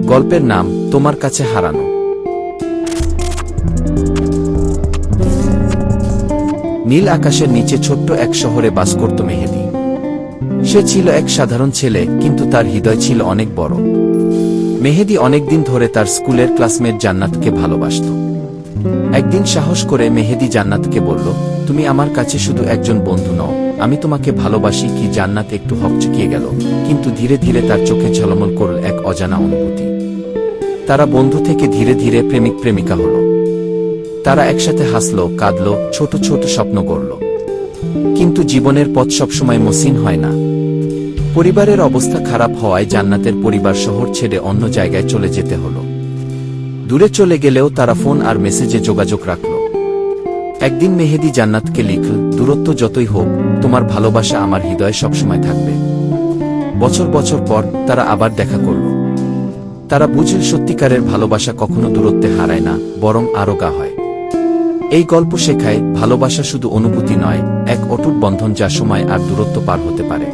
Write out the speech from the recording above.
গল্পের নাম তোমার কাছে হারানো। নীল আকাশের নিচে ছোট্ট এক শহরে বাস করত মেহেদি। সে ছিল এক সাধারণ ছেলে, কিন্তু তার হৃদয় ছিল অনেক বড়। মেহেদি অনেকদিন ধরে তার স্কুলের ক্লাসমেট জান্নাতকে ভালোবাসত। একদিন সাহস করে মেহেদি জান্নাতকে বলল, তুমি আমার কাছে শুধু একজন বন্ধু নও, আমি তোমাকে ভালোবাসি কি জান্নাত একটু হকচকিয়ে গেল। কিন্তু ধীরে ধীরে তার চোখে ঝলমল করল অজানা অনুভূতি। তারা বন্ধু থেকে ধীরে ধীরে প্রেমিক প্রেমিকা হল। তারা একসাথে হাসল, কাঁদল, ছোট ছোট স্বপ্ন গড়ল। কিন্তু জীবনের পথ সবসময় মসৃণ হয় না। পরিবারের অবস্থা খারাপ হওয়ায় জান্নাতের পরিবার শহর ছেড়ে অন্য জায়গায় চলে যেতে হল। দূরে চলে গেলেও তারা ফোন আর মেসেজে যোগাযোগ রাখল। একদিন মেহেদি জান্নাতকে লিখল, দূরত্ব যতই হোক, তোমার ভালোবাসা আমার হৃদয়ে সবসময় থাকবে। বছর বছর পর তারা আবার দেখা করল। তারা বুঝেন সত্যিকারের ভালোবাসা কখনো দূরত্বে হারায় না, বরং আরও গা হয়। এই গল্প শেখায়, ভালোবাসা শুধু অনুভূতি নয়, এক অটুট বন্ধন যা সময় আর দূরত্ব পার হতে পারে।